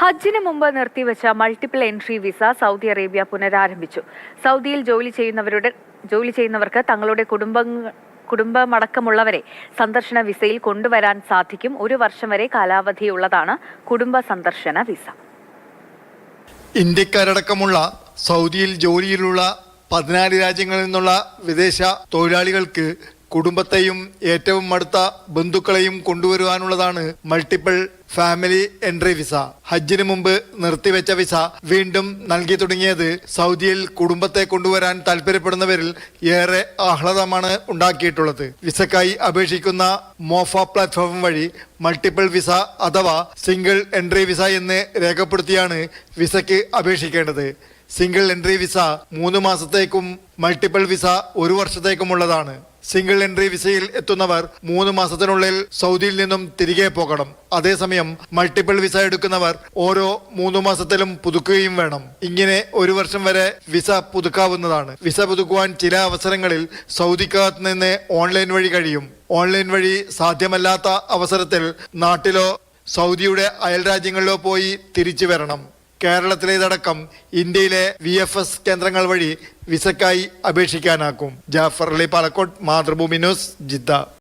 ഹജ്ജിന് മുമ്പ് നിർത്തിവെച്ച multiple entry visa Saudi Arabia പുനരാരംഭിച്ചു. സൗദിയിൽ ജോലി ചെയ്യുന്നവരുടെ ജോലി ചെയ്യുന്നവർക്ക് തങ്ങളുടെ കുടുംബങ്ങൾ കുടുംബമടക്കമുള്ളവരെ സന്ദർശന വിസയിൽ കൊണ്ടുവരാൻ സാധിക്കും. ഒരു വർഷം വരെ കാലാവധിയുള്ളതാണ് കുടുംബ സന്ദർശന വിസ ഇന്ത്യക്കാരടക്കമുള്ള സൗദിയിൽ ജോലിയിലുള്ള പതിനാല് രാജ്യങ്ങളിൽ നിന്നുള്ള വിദേശ തൊഴിലാളികൾക്ക് കുടുംബത്തെയും ഏറ്റവും അടുത്ത ബന്ധുക്കളെയും കൊണ്ടുവരുവാനുള്ളതാണ് മൾട്ടിപ്പിൾ ഫാമിലി എൻട്രി വിസ ഹജ്ജിന് മുമ്പ് നിർത്തിവെച്ച വിസ വീണ്ടും നൽകി തുടങ്ങിയത് സൗദിയിൽ കുടുംബത്തെ കൊണ്ടുവരാൻ താല്പര്യപ്പെടുന്നവരിൽ ഏറെ ആഹ്ലാദമാണ് ഉണ്ടാക്കിയിട്ടുള്ളത്. വിസക്കായി അപേക്ഷിക്കുന്ന മോഫ പ്ലാറ്റ്ഫോം വഴി മൾട്ടിപ്പിൾ വിസ അഥവാ സിംഗിൾ എൻട്രി വിസ എന്ന് രേഖപ്പെടുത്തിയാണ് വിസയ്ക്ക് അപേക്ഷിക്കേണ്ടത്. സിംഗിൾ എൻട്രി വിസ മൂന്ന് മാസത്തേക്കും മൾട്ടിപ്പിൾ വിസ ഒരു വർഷത്തേക്കുമുള്ളതാണ്. സിംഗിൾ എൻട്രി വിസയിൽ എത്തുന്നവർ മൂന്ന് മാസത്തിനുള്ളിൽ സൗദിയിൽ നിന്നും തിരികെ പോകണം. അതേസമയം മൾട്ടിപ്പിൾ വിസ എടുക്കുന്നവർ ഓരോ മൂന്ന് മാസത്തിലും പുതുക്കുകയും വേണം. ഇങ്ങനെ ഒരു വർഷം വരെ വിസ പുതുക്കാവുന്നതാണ്. വിസ പുതുക്കുവാൻ ചില അവസരങ്ങളിൽ സൗദിക്കകത്ത് നിന്ന് ഓൺലൈൻ വഴി കഴിയും. ഓൺലൈൻ വഴി സാധ്യമല്ലാത്ത അവസരത്തിൽ നാട്ടിലോ സൗദിയുടെ അയൽ രാജ്യങ്ങളിലോ പോയി തിരിച്ചു വരണം. കേരളത്തിലേതടക്കം ഇന്ത്യയിലെ വി എഫ് എസ് കേന്ദ്രങ്ങൾ വഴി വിസക്കായി അപേക്ഷിക്കാനാക്കും. Jafar Ali Palakkot Mathrubhumi news Jeddah.